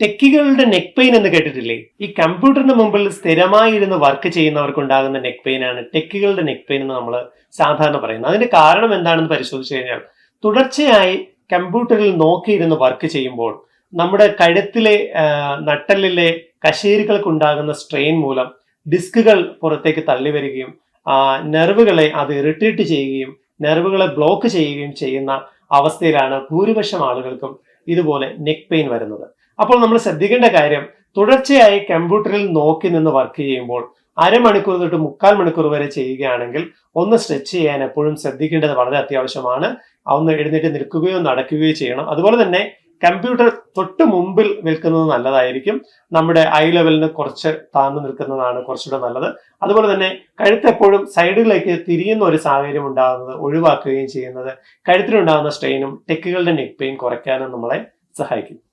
ടെക്കികളുടെ neck pain എന്ന് കേട്ടിട്ടില്ലേ? ഈ കമ്പ്യൂട്ടറിന് മുമ്പിൽ സ്ഥിരമായി ഇരുന്ന് വർക്ക് ചെയ്യുന്നവർക്ക് ഉണ്ടാകുന്ന നെക്ക് പെയിൻ ആണ് ടെക്കികളുടെ നെക്ക് പെയിൻ എന്ന് നമ്മൾ സാധാരണ പറയുന്നത്. അതിന്റെ കാരണം എന്താണെന്ന് പരിശോധിച്ചു കഴിഞ്ഞാൽ തുടർച്ചയായി കമ്പ്യൂട്ടറിൽ നോക്കിയിരുന്ന് വർക്ക് ചെയ്യുമ്പോൾ നമ്മുടെ കഴുത്തിലെ നട്ടലിലെ കശേരികൾക്ക് കശേരികൾക്കുണ്ടാകുന്ന സ്ട്രെയിൻ മൂലം ഡിസ്കുകൾ പുറത്തേക്ക് തള്ളി വരികയും നെർവുകളെ അത് ഇറിറ്റേറ്റ് ചെയ്യുകയും നെർവുകളെ ബ്ലോക്ക് ചെയ്യുകയും ചെയ്യുന്ന അവസ്ഥയിലാണ് ഭൂരിപക്ഷം ആളുകൾക്കും ഇതുപോലെ നെക്ക് പെയിൻ വരുന്നത്. അപ്പോൾ നമ്മൾ ശ്രദ്ധിക്കേണ്ട കാര്യം തുടർച്ചയായി കമ്പ്യൂട്ടറിൽ നോക്കി നിന്ന് വർക്ക് ചെയ്യുമ്പോൾ അരമണിക്കൂർ തൊട്ട് മുക്കാൽ മണിക്കൂർ വരെ ചെയ്യുകയാണെങ്കിൽ ഒന്ന് സ്ട്രെച്ച് ചെയ്യാൻ എപ്പോഴും ശ്രദ്ധിക്കേണ്ടത് വളരെ അത്യാവശ്യമാണ്. ഒന്ന് എഴുന്നേറ്റ് നിൽക്കുകയോ നടക്കുകയോ ചെയ്യണം. അതുപോലെ തന്നെ കമ്പ്യൂട്ടർ തൊട്ട് മുമ്പിൽ നിൽക്കുന്നത് നല്ലതായിരിക്കും. നമ്മുടെ ഐ ലെവലിന് കുറച്ച് താഴ്ന്നു നിൽക്കുന്നതാണ് കുറച്ചുകൂടെ നല്ലത്. അതുപോലെ തന്നെ കഴുത്ത് എപ്പോഴും സൈഡുകളിലേക്ക് തിരിയുന്ന ഒരു സാഹചര്യം ഉണ്ടാകുന്നത് ഒഴിവാക്കുകയും ചെയ്യുന്നത്. കഴുത്തിനുണ്ടാകുന്ന സ്ട്രെയിനും ടെക്കുകളുടെ നെക്ക് പെയിൻ കുറയ്ക്കാനും നമ്മളെ സഹായിക്കും.